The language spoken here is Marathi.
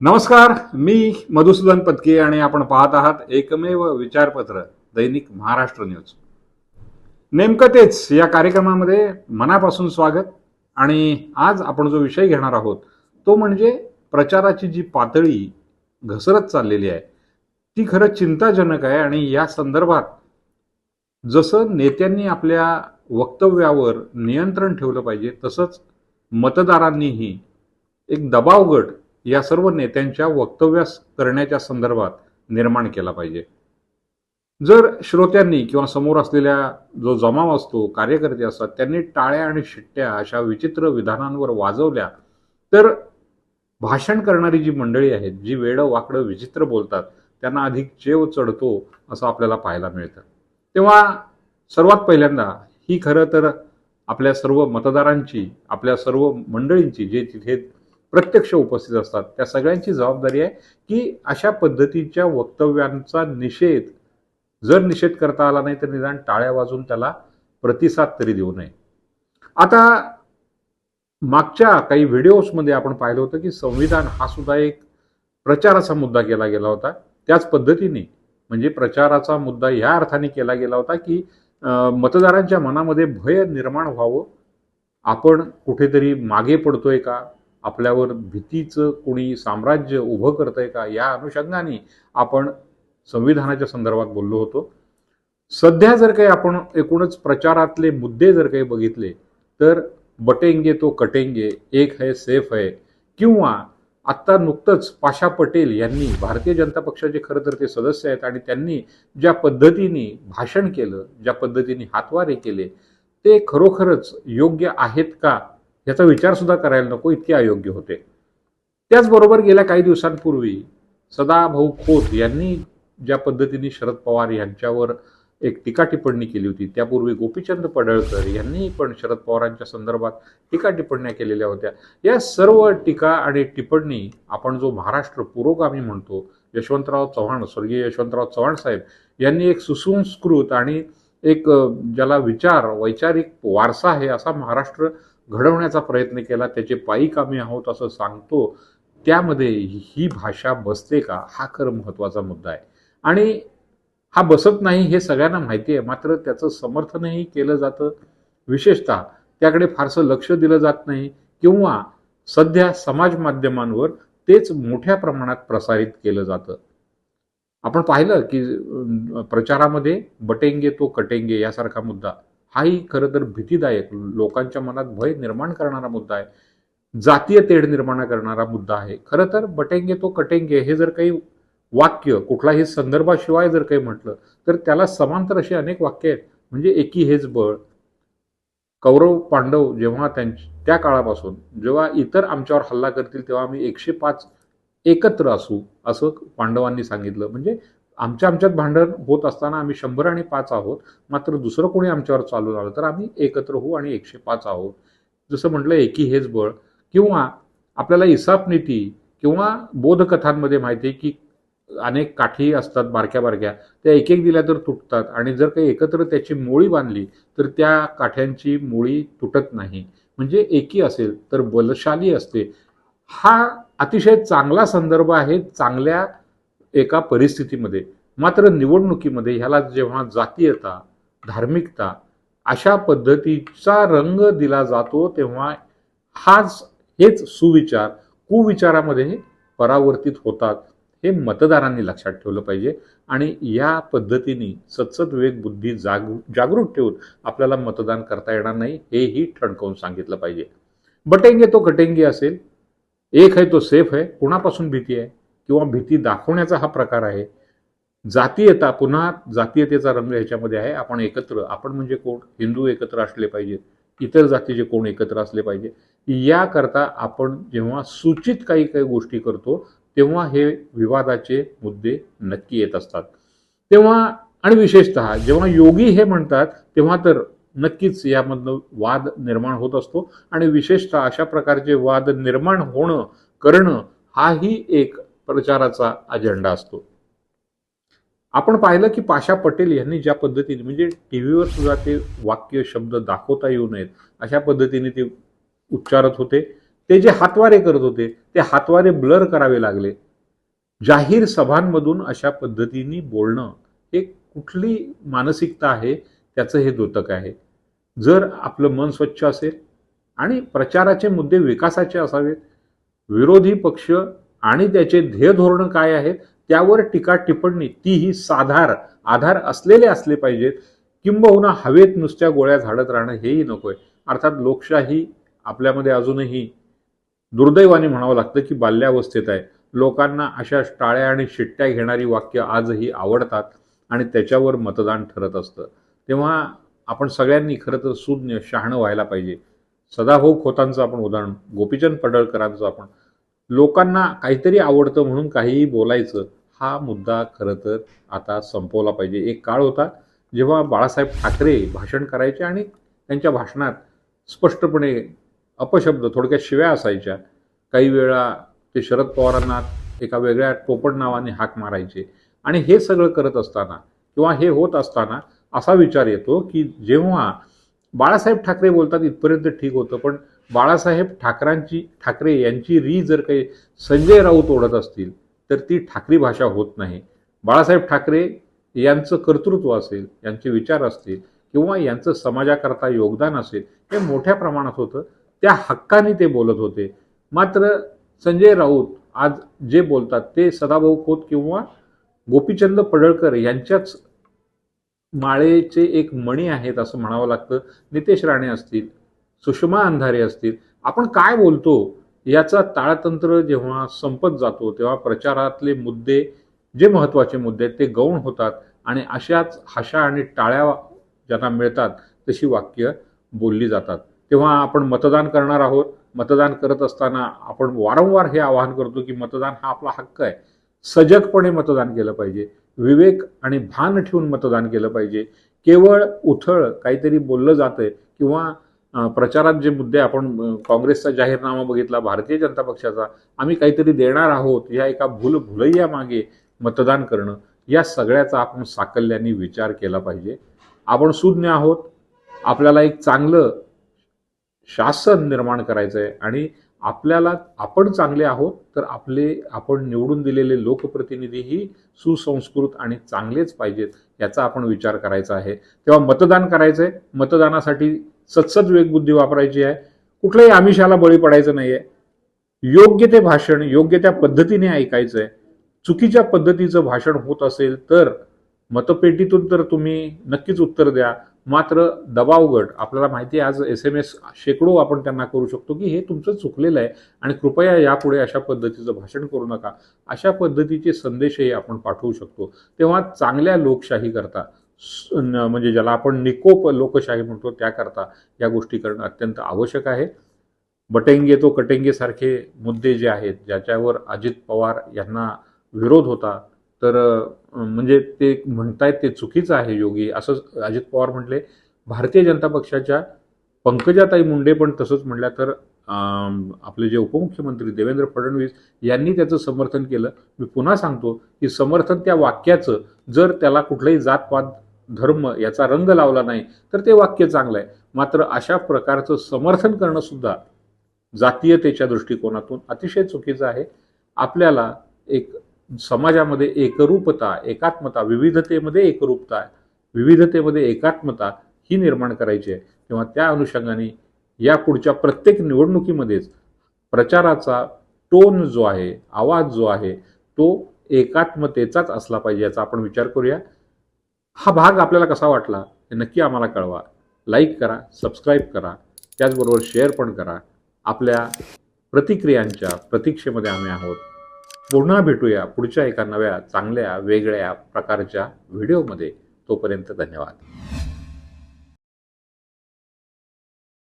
नमस्कार मी मधुसूदन पत्के आणि आपण पाहत आहात एकमेव विचारपत्र दैनिक महाराष्ट्र न्यूज. नेमकं तेच या कार्यक्रमामध्ये मनापासून स्वागत आणि आज आपण जो विषय घेणार आहोत तो म्हणजे प्रचाराची जी पातळी घसरत चाललेली आहे ती खरं चिंताजनक आहे आणि या संदर्भात जसं नेत्यांनी आपल्या वक्तव्यावर नियंत्रण ठेवलं पाहिजे तसंच मतदारांनीही एक दबाव गट या सर्व नेत्यांच्या वक्तव्यास करण्याच्या संदर्भात निर्माण केला पाहिजे. जर श्रोत्यांनी किंवा समोर असलेल्या जो जमाव असतो कार्यकर्ते असतात त्यांनी टाळ्या आणि शिट्ट्या अशा विचित्र विधानांवर वाजवल्या तर भाषण करणारी जी मंडळी आहेत जी वेडं वाकडं विचित्र बोलतात त्यांना अधिक चेव चढतो असं आपल्याला पाहायला मिळतं. तेव्हा सर्वात पहिल्यांदा ही खरं तर आपल्या सर्व मतदारांची आपल्या सर्व मंडळींची जे तिथे प्रत्यक्ष उपस्थित असतात. त्या सगळ्यांची जबाबदारी आहे की अशा पद्धतीच्या वक्तव्यांचा निषेध जर निषेध करता आला नाही तर निदान टाळ्या वाजून त्याला प्रतिसाद तरी देऊ नये. आता मागच्या काही व्हिडिओजमध्ये आपण पाहिलं होतं की संविधान हा सुद्धा एक प्रचाराचा मुद्दा केला गेला होता. त्याच पद्धतीने म्हणजे प्रचाराचा मुद्दा ह्या अर्थाने केला गेला होता की मतदारांच्या मनामध्ये भय निर्माण व्हावं. आपण कुठेतरी मागे पडतोय का? आपल्यावर भीतीचं कोणी साम्राज्य उभं करतंय का या अनुषंगाने आपण संविधानाच्या संदर्भात बोललो होतो. सध्या जर काही आपण एकूणच प्रचारातले मुद्दे जर काही बघितले तर बटेंगे तो कटेंगे एक है सेफ है किंवा आत्ता नुकतंच पाशा पटेल यांनी भारतीय जनता पक्षाचे खरं तर ते सदस्य आहेत आणि त्यांनी ज्या पद्धतीने भाषण केलं ज्या पद्धतीने हातवारे केले ते खरोखरच योग्य आहेत का? याचा विचारसुद्धा करायला नको इतके अयोग्य होते. त्याचबरोबर गेल्या काही दिवसांपूर्वी सदाभाऊ खोत यांनी ज्या पद्धतीने शरद पवार यांच्यावर एक टीका टिप्पणी केली होती त्यापूर्वी गोपीचंद पडळकर यांनी पण शरद पवारांच्या संदर्भात टीका टिप्पण्या केलेल्या होत्या. या सर्व टीका आणि टिप्पणी आपण जो महाराष्ट्र पुरोगामी म्हणतो यशवंतराव चव्हाण स्वर्गीय यशवंतराव चव्हाण साहेब यांनी एक सुसंस्कृत आणि एक ज्याला विचार वैचारिक वारसा आहे असा महाराष्ट्र घडवण्याचा प्रयत्न केला त्याचे पायी कामी आहोत असं सांगतो त्यामध्ये ही भाषा बसते का? हा खरं महत्त्वाचा मुद्दा आहे. आणि हा बसत नाही हे सगळ्यांना माहिती आहे मात्र त्याचं समर्थनही केलं जातं. विशेषतः त्याकडे फारसं लक्ष दिलं जात नाही किंवा सध्या समाज माध्यमांवर तेच मोठ्या प्रमाणात प्रसारित केलं जातं. आपण पाहिलं की प्रचारामध्ये बटेंगे तो कटेंगे यासारखा मुद्दा. हाही खरं तर भीतीदायक लोकांच्या मनात भय निर्माण करणारा मुद्दा आहे. जातीय तेढ निर्माण करणारा मुद्दा आहे. खरं तर बटेंगे तो कटेंगे हे जर काही वाक्य कुठलाही संदर्भाशिवाय जर काही म्हटलं तर त्याला समांतर अशी अनेक वाक्य आहेत. म्हणजे एकी हेच बळ. कौरव पांडव जेव्हा त्यां त्या काळापासून जेव्हा इतर आमच्यावर हल्ला करतील तेव्हा आम्ही एकशे पाच एकत्र असू असं पांडवांनी सांगितलं. म्हणजे आमच्या आमच्यात भांडण होत असताना आम्ही शंभर आणि पाच आहोत मात्र दुसरं कोणी आमच्यावर चालून आलं तर आम्ही एकत्र होऊ आणि एकशे पाच आहोत. जसं म्हटलं एकी हेच बळ. किंवा आपल्याला इसापनीती किंवा बोधकथांमध्ये माहिती आहे की अनेक काठी असतात बारक्या बारक्या त्या एक एक दिल्या तर तुटतात आणि जर काही एकत्र त्याची मोळी बांधली तर त्या काठ्यांची मोळी तुटत नाही. म्हणजे एकी असेल तर बलशाली असते. हा अतिशय चांगला संदर्भ आहे चांगल्या एका परिस्थितीमध्ये मात्र निवडणुकीमध्ये ह्याला जेव्हा जातीयता धार्मिकता अशा पद्धतीचा रंग दिला जातो तेव्हा हाच हेच सुविचार कुविचारामध्ये परावर्तित होतात हे मतदारांनी लक्षात ठेवलं पाहिजे. आणि या पद्धतीने सतसत वेग बुद्धी जाग जागृत ठेवून आपल्याला मतदान करता येणार नाही हेही ठणकावून सांगितलं पाहिजे. बटेंगे तो कटेंगे असेल. एक आहे तो सेफ आहे कुणापासून भीती आहे? किंवा भीती दाखवण्याचा हा प्रकार आहे. जातीयता पुन्हा जातीयतेचा रंग ह्याच्यामध्ये आहे. आपण एकत्र आपण म्हणजे कोण? हिंदू एकत्र असले पाहिजेत. इतर जातीचे कोण एकत्र असले पाहिजे याकरता आपण जेव्हा सूचित काही काही गोष्टी करतो तेव्हा हे विवादाचे मुद्दे नक्की येत असतात. तेव्हा आणि विशेषतः जेव्हा योगी हे म्हणतात तेव्हा तर नक्कीच यामधनं वाद निर्माण होत असतो. आणि विशेषतः अशा प्रकारचे वाद निर्माण होणं करणं हाही एक प्रचाराचा अजेंडा असतो. आपण पाहिलं की पाशा पटेल यांनी ज्या पद्धतीने म्हणजे टी व्हीवर सुद्धा ते वाक्य शब्द दाखवता येऊ नयेत अशा पद्धतीने ते उच्चारत होते. ते जे हातवारे करत होते ते हातवारे ब्लर करावे लागले. जाहीर सभांमधून अशा पद्धतीने बोलणं हे कुठली मानसिकता आहे त्याचं हे द्योतक आहे. जर आपलं मन स्वच्छ असेल आणि प्रचाराचे मुद्दे विकासाचे असावेत विरोधी पक्ष आणि त्याचे ध्येय धोरण काय आहेत त्यावर टीका टिप्पणी. तीही साधार. आधार असलेले असले पाहिजेत. किंबहुना हवेत नुसत्या गोळ्या झाडत राहणं हेही नकोय. अर्थात लोकशाही आपल्यामध्ये अजूनही दुर्दैवाने म्हणावं लागतं की बाल्यावस्थेत आहे. लोकांना अशा टाळ्या आणि शिट्ट्या घेणारी वाक्य आजही आवडतात आणि त्याच्यावर मतदान ठरत असतं. तेव्हा आपण सगळ्यांनी खरं तर सुज्ञ शहाणं व्हायला पाहिजे. सदाभाऊ खोतांचं आपण उदाहरण गोपीचंद पडळकरांचं आपण लोकांना काहीतरी आवडतं म्हणून काहीही बोलायचं हा मुद्दा खरं तर आता संपवला पाहिजे. एक काळ होता जेव्हा बाळासाहेब ठाकरे भाषण करायचे आणि त्यांच्या भाषणात स्पष्टपणे अपशब्द थोडक्यात शिव्या असायच्या. काही वेळा ते शरद पवारांना एका वेगळ्या टोपण नावाने हाक मारायचे. आणि हे सगळं करत असताना किंवा हे होत असताना असा विचार येतो की जेव्हा बाळासाहेब ठाकरे बोलतात इथपर्यंत ठीक होतं पण बाळासाहेब ठाकरांची ठाकरे यांची री जर काही संजय राऊत ओढत असतील तर ती ठाकरी भाषा होत नाही. बाळासाहेब ठाकरे यांचं कर्तृत्व असेल यांचे विचार असतील किंवा यांचं समाजाकरता योगदान असेल हे मोठ्या प्रमाणात होतं. त्या हक्काने ते बोलत होते. मात्र संजय राऊत आज जे बोलतात ते सदाभाऊ खोत किंवा गोपीचंद पडळकर यांच्याच माळेचे एक मणी आहेत असं म्हणावं लागतं. नितेश राणे असतील सुषमा अंधारे असतील. आपण काय बोलतो याचा ताळतंत्र जेव्हा संपत जातो तेव्हा प्रचारातले मुद्दे जे महत्त्वाचे मुद्दे आहेत ते गौण होतात आणि अशाच हशा आणि टाळ्या ज्यांना मिळतात तशी वाक्य बोलली जातात. तेव्हा आपण मतदान करणार आहोत. मतदान करत असताना आपण वारंवार हे आवाहन करतो की मतदान हा आपला हक्क आहे. सजगपणे मतदान केलं पाहिजे. विवेक आणि भान ठेवून मतदान केलं पाहिजे. केवळ उथळ काहीतरी बोललं जातं किंवा प्रचारात जे मुद्दे आपण काँग्रेसचा जाहीरनामा बघितला भारतीय जनता पक्षाचा आम्ही काहीतरी देणार आहोत या एका भूल भुलैया मागे मतदान करणं या सगळ्याचा आपण साकल्याने विचार केला पाहिजे. आपण सुज्ञ आहोत आपल्याला एक चांगलं शासन निर्माण करायचं आहे आणि आपल्याला आपण चांगले आहोत तर आपले आपण निवडून दिलेले लोकप्रतिनिधीही सुसंस्कृत आणि चांगलेच पाहिजेत याचा आपण विचार करायचा आहे. तेव्हा मतदान करायचं आहे मतदानासाठी सत्सद वेगबुद्धी वापरायची आहे. कुठल्याही आमिषाला बळी पडायचं नाही आहे योग्य ते भाषण योग्य त्या पद्धतीने ऐकायचं आहे चुकीच्या पद्धतीचं भाषण होत असेल तर मतपेटीतून तर तुम्ही नक्कीच उत्तर द्या. मात्र दबावगट आपल्याला माहिती आहे आज एस एम एस शेकडो आपण त्यांना करू शकतो की हे तुमचं चुकलेलं आहे आणि कृपया यापुढे अशा पद्धतीचं भाषण करू नका. अशा पद्धतीचे संदेशही आपण पाठवू शकतो. तेव्हा चांगल्या लोकशाहीकरता म्हणजे ज्याला आपण निकोप लोकशाही म्हणतो त्याकरता या गोष्टी करणं अत्यंत आवश्यक आहे. बटेंगे तो कटेंगेसारखे मुद्दे जे आहेत ज्याच्यावर अजित पवार यांना विरोध होता तर म्हणजे ते म्हणतायत ते चुकीचं आहे योगी. असं अजित पवार म्हटले भारतीय जनता पक्षाच्या पंकजाताई मुंडे पण तसंच म्हणल्या तर आपले जे उपमुख्यमंत्री देवेंद्र फडणवीस यांनी त्याचं समर्थन केलं. मी पुन्हा सांगतो की समर्थन त्या वाक्याचं जर त्याला कुठलाही जातपात धर्म याचा रंग लावला नाही तर ते वाक्य चांगलं आहे. मात्र अशा प्रकारचं समर्थन करणं सुद्धा जातीयतेच्या दृष्टिकोनातून अतिशय चुकीचं आहे. आपल्याला एक समाजामध्ये एकरूपता एकात्मता विविधतेमध्ये एकरूपता विविधतेमध्ये एकात्मता ही निर्माण करायची आहे. तेव्हा त्या अनुषंगाने या पुढच्या प्रत्येक निवडणुकीमध्येच प्रचाराचा टोन जो आहे आवाज जो आहे तो एकात्मतेचाच असला पाहिजे याचा आपण विचार करूया. हा भाग आपल्याला कसा वाटला हे नक्की आम्हाला कळवा. लाईक करा सबस्क्राईब करा त्याचबरोबर शेअर पण करा. आपल्या प्रतिक्रियांच्या प्रतीक्षेमध्ये आम्ही आहोत. पुन्हा भेटूया पुढच्या एका नव्या चांगल्या वेगळ्या प्रकारच्या व्हिडिओमध्ये तोपर्यंत धन्यवाद.